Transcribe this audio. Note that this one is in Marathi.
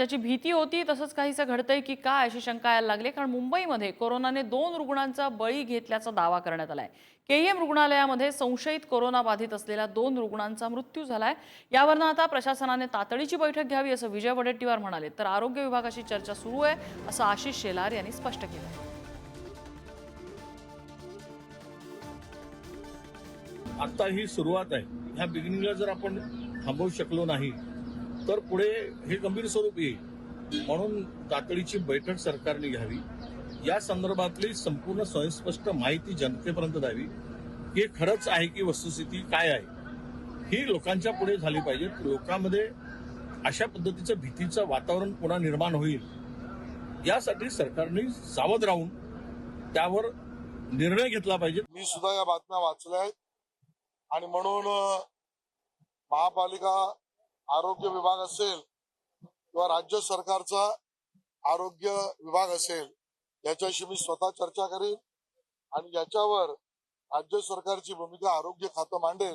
ज्याची भीती होती तसंच काहीसं घडतंय की काय अशी शंका यायला लागली. कारण मुंबईमध्ये कोरोनाने दोन रुग्णांचा बळी घेतल्याचा दावा करण्यात आलाय. केईएम रुग्णालयामध्ये संशयित कोरोना बाधित असलेल्या दोन रुग्णांचा मृत्यू झालाय. यावरनं आता प्रशासनाने तातडीची बैठक घ्यावी असं विजय वडेट्टीवार म्हणाले. तर आरोग्य विभागाशी चर्चा सुरू आहे असं आशिष शेलार यांनी स्पष्ट केलं आहे आता ही सुरुवात आहे. ह्या बिगिनिंगला जर आपण थांबवू शकलो नाही तर पुढे हे गंभीर स्वरूप येईल. म्हणून तातडीची बैठक सरकारने घ्यावी. या संदर्भातली संपूर्ण स्वयंस्पष्ट माहिती जनतेपर्यंत द्यावी. हे खरंच आहे की वस्तुस्थिती काय आहे? ही लोकांच्या पुढे झाली पाहिजे. लोकांमध्ये अशा पद्धतीचं भीतीचं वातावरण पुन्हा निर्माण होईल. यासाठी सरकारने सावध राहून त्यावर निर्णय घेतला पाहिजे. मी सुद्धा या बातम्या वाचल्या आहेत. आणि म्हणून महापालिका आरोग्य विभाग असेल किंवा राज्य सरकारचा आरोग्य विभाग असेल याच्याशी मी स्वतः चर्चा करेन आणि याच्यावर राज्य सरकारची भूमिका आरोग्य खातं मांडेल.